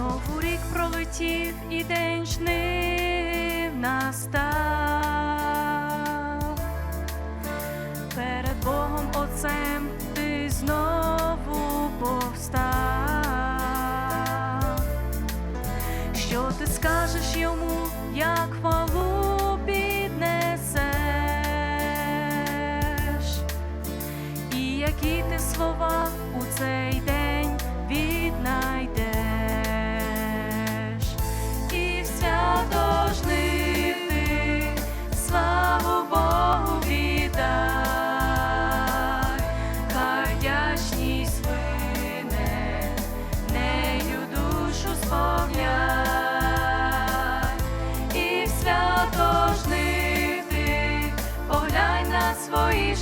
Знову рік пролетів і день жнив настав. Перед Богом Отцем ти знову повстав. Що ти скажеш йому, як хвалу піднесеш? І які ти слова у цей день?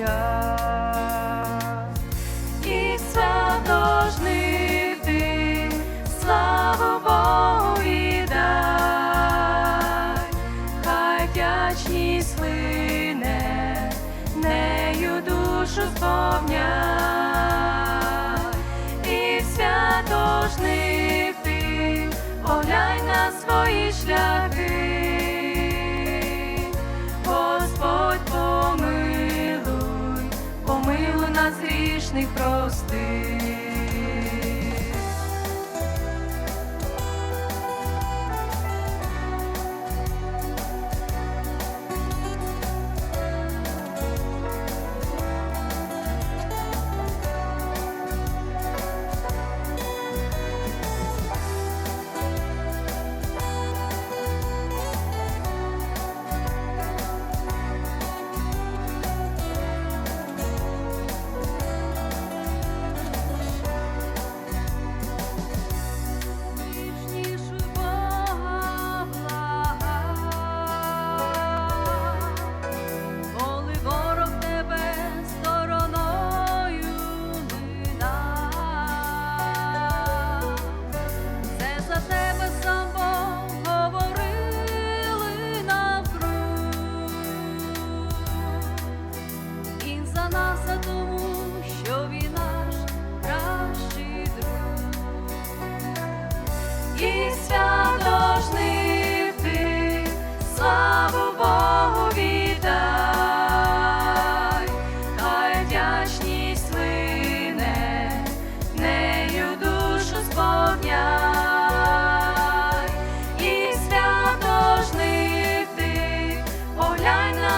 час. І святожних ти, славу Богу і дай, хай вдячні слине, нею душу сповня, і святожних ти, поглянь на свої шляхи. нас грішних прости.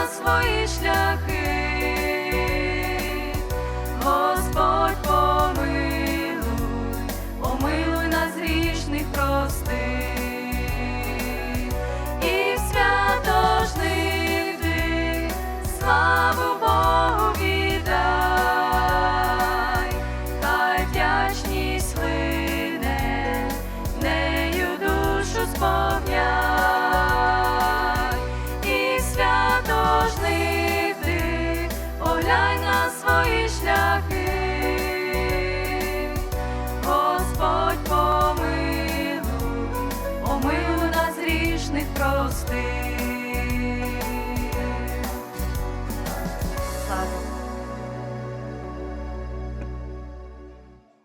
свої шляхи.